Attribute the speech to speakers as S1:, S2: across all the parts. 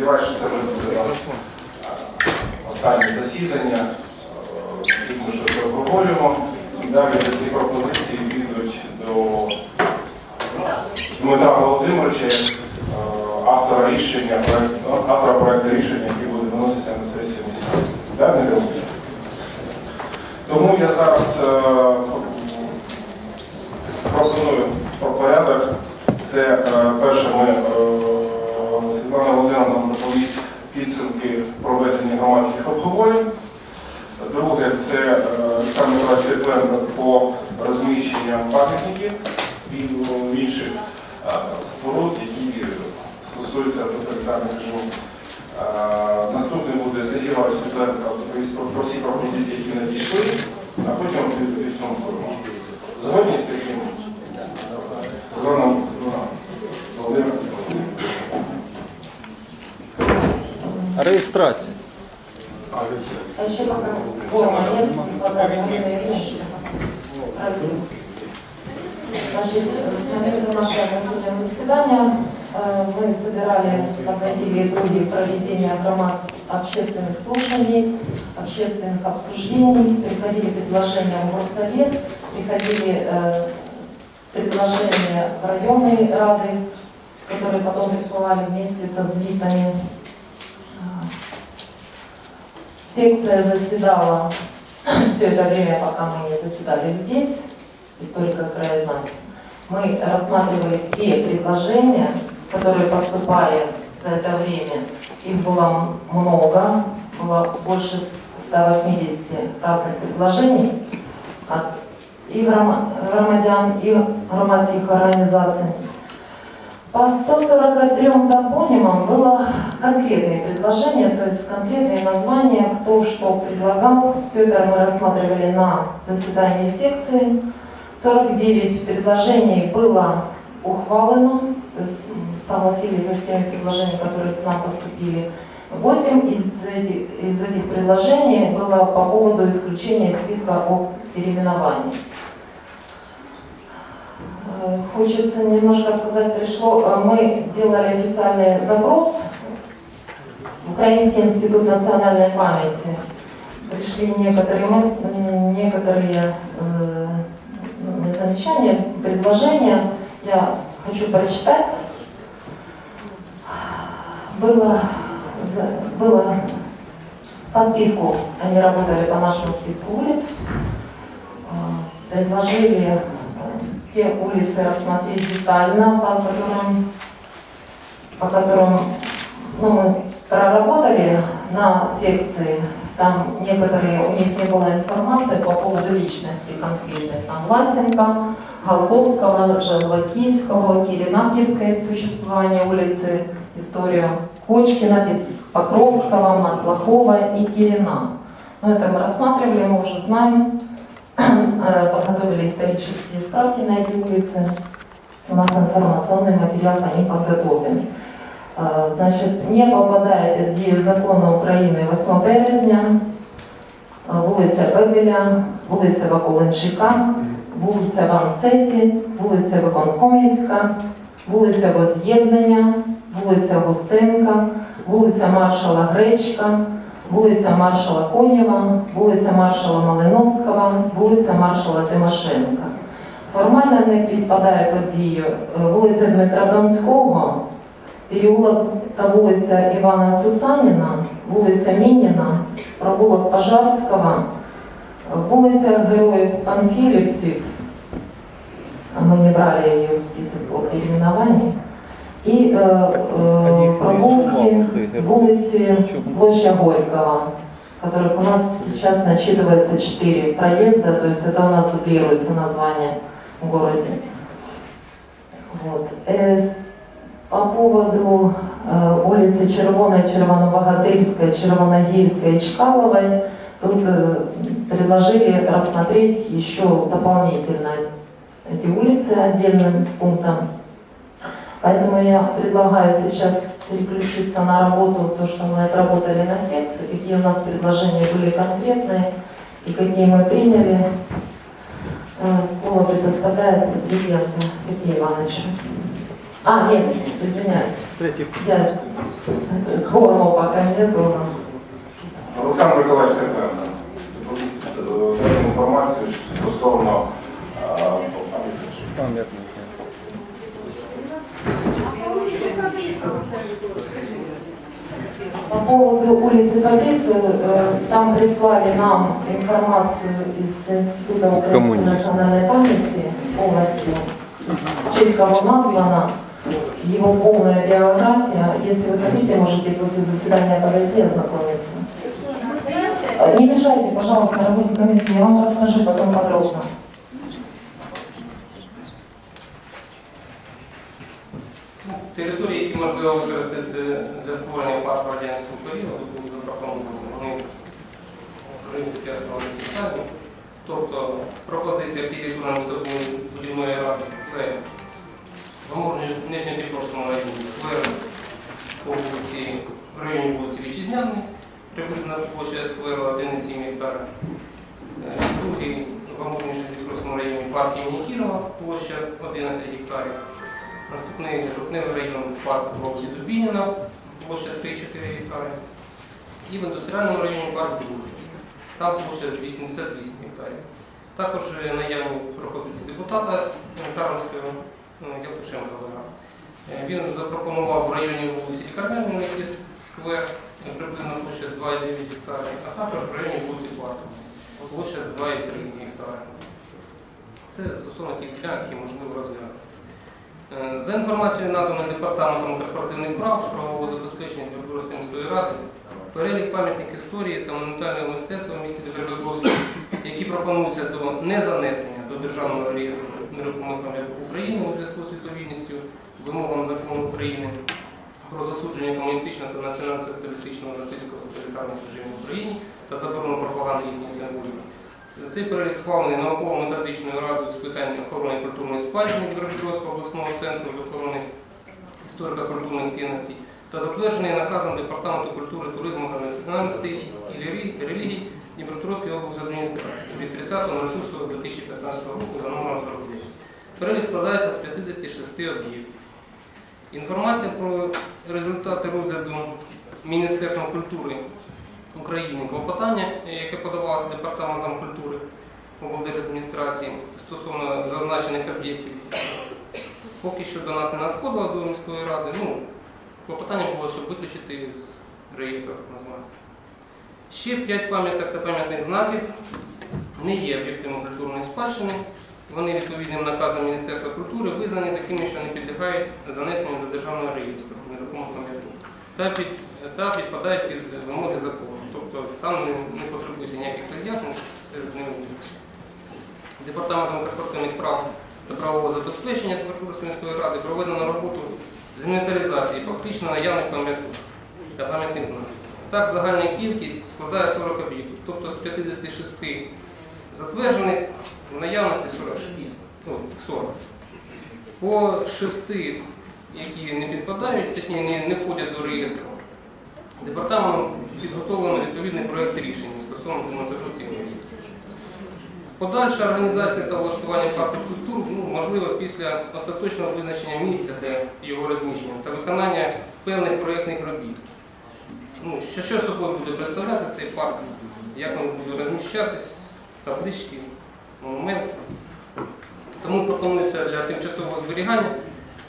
S1: Сподіваюся, що це вже буде останнє засідання. Е, Тому що це обговорюємо. Далі ці пропозиції підуть до Дмитра Володимировича, е, автора рішення, автора проекту рішення, який буде виноситися на сесію міської. Тому я зараз е, пропоную про порядок. Це е, перше, ми е, Світлана Володимировна нам доповість підсумки проведення громадських обговорень. Друге, це е, Олександр Миколаївич Тепленко по розміщенню пам'ятників і е, інших е, споруд, які стосуються тоталітарних режимів. Е, Наступний буде Сергій Іванович Світленко доповість про про всі пропозиції, які надійшли, а потім під- підсумкуємо. Згодні з таким? Світлана Світлана Володимир.
S2: Реєстрація.
S3: А еще пока форма нет, пока не Значит, с момента нашего последнего заседания э, мы собирали, подводили итоги проведения громад общественных слушаний, общественных обсуждений, приходили предложения в горсовет, приходили э, предложения в районные рады, которые потом присылали вместе со звитами. А, Секция заседала все это время, пока мы не заседали здесь, историко-краезнавец. Мы рассматривали все предложения, которые поступали за это время. Их было много, было больше 180 разных предложений от и грома- громадян, и громадских организаций. По 143 топонимам было конкретные предложения, то есть конкретные названия, кто что предлагал. Все это мы рассматривали на заседании секции. 49 предложений было ухвалено, то есть м, согласились с теми предложениями, которые к нам поступили. 8 из этих, из этих предложений было по поводу исключения списка о переименовании. Э, Хочется немножко сказать, пришло, э, мы делали официальный запрос в Украинский институт национальной памяти. Пришли некоторые, некоторые э, ну, замечания, предложения. Я хочу прочитать. Было, было по списку, они работали по нашему списку улиц, Э, предложили э, те улицы рассмотреть детально, по которым, по которым ну, мы проработали на секции. Там некоторые, у них не было информации по поводу личности конкретной. Там Власенко, Голковского, Желвакиевского, Киринакиевское существование улицы, историю Кочкина, Покровского, Матлахова и Кирина. Ну, это мы рассматривали, мы уже знаем. Э, подготовили исторические справки на эти улицы. У нас информационный материал по ним подготовлен. Э, Значит, не попадает дії закону України 8 березня, е, вулиця Бебеля, вулиця Ваколенчика, вулиця Ванцеті, вулиця Виконкомівська, вулиця Воз'єднання, вулиця Гусенка, вулиця Маршала Гречка, вулиця Маршала Конєва, вулиця Маршала Малиновського, вулиця Маршала Тимошенка. Формально не підпадає під дію е, вулиця Дмитра Донського, переулок та вулиця Івана Сусаніна, вулиця Мініна, провулок Пожарського, вулиця Героїв Панфілівців, а ми не брали її в список по перейменуванню, і е, е, провулки вулиці Площадь Горького, которых у нас сейчас насчитывается 4 проезда, то есть это у нас дублируется название в городе. Вот. Э, с- По поводу э, улицы Червоной, Червонобогатырской, Червоногильской и Чкаловой, тут э, предложили рассмотреть еще дополнительно эти улицы отдельным пунктом. Поэтому я предлагаю сейчас переключиться на работу, то, что мы отработали на секции, какие у нас предложения были конкретные и какие мы приняли. Э, Слово предоставляется Сергеенко Сергею Ивановичу. А, нет, извиняюсь.
S2: Третій
S3: Я, э, кворума пока нет у нас.
S1: Олександр Миколаївич Тепенко. Доповість інформацію стосовно е,
S2: пам'ятники.
S3: По поводу улицы Фабрицию, э, там прислали нам информацию из Института украинской
S2: Коммунизм.
S3: национальной памяти полностью, в честь кого названа, его полная биография. Если вы хотите, можете после заседания подойти и ознакомиться. Э, Не мешайте, пожалуйста, работе комиссии, я вам расскажу потом подробно.
S4: Території, які можливо використати для- для створення парку радянського періоду, були запропоновані. Вони, в принципі, ті самі. Тобто пропозиція архітектурно будівної ради це в Нижньодніпровському районі сквер по вулиці, в районі вулиці Вітчизняної, приблизно площа скверу 1,7 гектара. Е, Другий в Амурнішньодніпровському районі парк імені Кірова, площа 11 гектарів. Наступний жовтневий район парк Володі Дубініна, площа 3-4 гектари. І в індустріальному районі парк Другий. Там площа 88 гектарів. Також е, наявні пропозиції депутата е, Таранського ну, Явтушенка Е, Він запропонував в районі вулиці Лікарняної сквер, е, приблизно площа 2,9 гектари, а також в районі вулиці Парку, площа 2,3 гектари. Це стосовно тих ділянок, які можливо розглянути. Е, За інформацією наданою департаментом корпоративних прав правового забезпечення Дніпропетровської міської ради, перелік пам'ятник історії та монументального мистецтва в місті Дніпропетровську, які пропонуються до незанесення до Державного реєстру нерухомих пам'яток України у зв'язку з відповідністю вимогам закону України про засудження комуністичного та націонал-соціалістичного нацистського тоталітарного режиму в Україні та заборону пропаганди їхньої символіки. Цей перелік схвалений науково-методичною радою з питань охорони культурної спадщини Дніпропетровського обласного центру з охорони історико-культурних цінностей та затверджений наказом Департаменту культури, туризму та національностей і релі- релігій Дніпропетровської облдержадміністрації від 30.06.2015 року за номером 49. Перелік складається з 56 об'єктів. Інформація про результати розгляду Міністерством культури України клопотання, яке подавалося Департаментом культури облдержадміністрації стосовно зазначених об'єктів, поки що до нас не надходило до міської ради. Ну, клопотання було, щоб виключити з реєстру, так називаємо. Ще п'ять пам'яток та пам'ятних знаків не є об'єктами культурної спадщини. Вони відповідним наказом Міністерства культури визнані такими, що не підлягають занесенню до державного реєстру нерухомих пам'яток та, під, та підпадають під вимоги закону. Тобто там не, потребується ніяких роз'яснень, все з ними визначено. Департаментом корпоративних прав та правового забезпечення Дніпропетровської міської ради проведено роботу з інвентаризації фактично наявних пам'яток та пам'ятних знаків. Так, загальна кількість складає 40 об'єктів, тобто з 56 затверджених в наявності 46. Ну, 40. По 6, які не підпадають, точніше не, не входять до реєстру, департаментом підготовлено відповідний проєкт рішення стосовно демонтажу цих об'єктів. Подальша організація та влаштування парку скульптур ну, можливо після остаточного визначення місця для його розміщення та виконання певних проєктних робіт. Ну, що собою буде представляти цей парк, як він буде розміщатись, таблички, монументи. Тому пропонується для тимчасового зберігання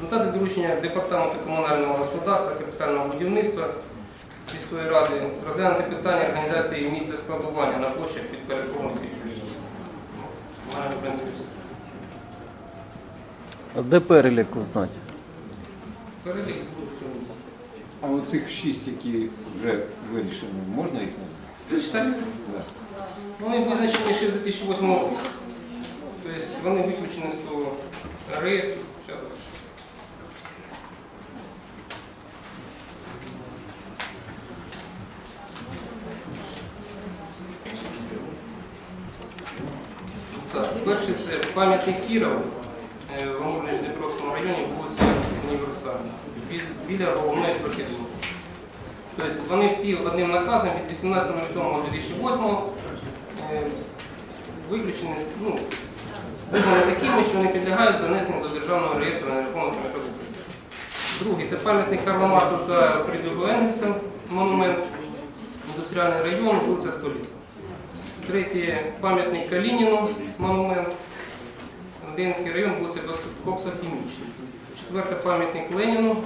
S4: надати доручення департаменту комунального господарства, капітального будівництва міської ради розглянути питання організації місця складування на площах підпорядкованих підприємств. У мене, в принципі, все.
S2: А де перелік узнати?
S4: Перелік буде в комісії.
S5: А оцих шість, які вже вирішені, можна їх назвати?
S4: Зачитати?
S5: Да.
S4: Вони визначені ще в 2008 році. Тобто вони виключені з того реєстру. Зараз. Так, перший це пам'ятник Кірова е, в Амурно-Дніпровському районі, вулиця Універсальна, біля головної прохідної. Тобто вони всі одним наказом від 18.07.2008 е, виключені, ну, визнані такими, що не підлягають занесенню до Державного реєстру нерухомих пам'яток Другий це пам'ятник Карла Маркса та Фрідріху Енгельса, монумент, індустріальний район, вулиця Століття. Третє пам'ятник Калініну, монумент, Ленінський район, вулиця Коксохімічна. Четверте пам'ятник Леніну,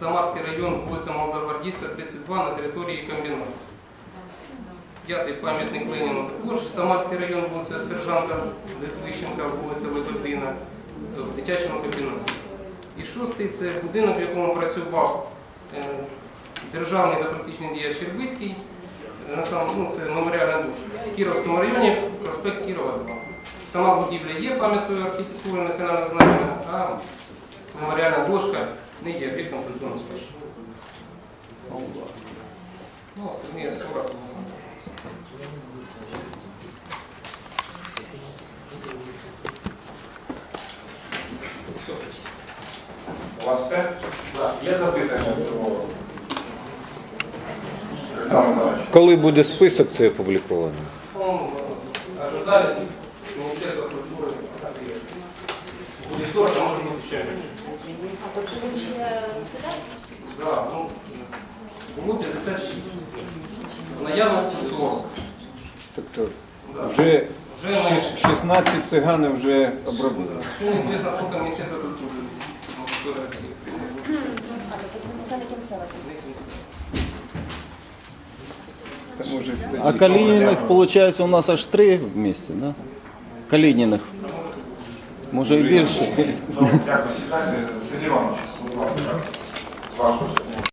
S4: Самарський район, вулиця Молодогвардійська, 32 на території комбінату. П'ятий пам'ятник Леніну також Самарський район, вулиця Сержанта Литвищенка, вулиця Лебедина, в дитячому комбінаті. І шостий це будинок, в якому працював е, державний та діяч Щербицький. Е, ну, це меморіальна дошка. В Кіровському районі проспект Кірова 2. Сама будівля є пам'яткою архітектури національного значення, а меморіальна дошка не є об'єктом культурної спадщини. Ну, остальні 40.
S1: У вас все? Так. Є запитання до Олександр Миколаївич?
S5: Коли буде список, це опубліковано?
S4: По-моему, ожидали Министерство культуры. Будет 40, а может быть еще.
S6: А тобто він ще розглядається?
S4: Да, ну, було 56. В наявності 40.
S5: Тобто
S4: Да.
S5: вже
S4: Вже ми,
S5: 16 цигани вже обробили.
S4: ще неизвестно, сколько Министерство культуры. может, в России.
S6: А, тобто це не кінцева цифра.
S5: Та, може, тоді
S2: А Калініних, виходить, у нас аж три в місті, да? Калініних. Може і більше.
S1: Дякую. Сергій Іванович, будь ласка, ваша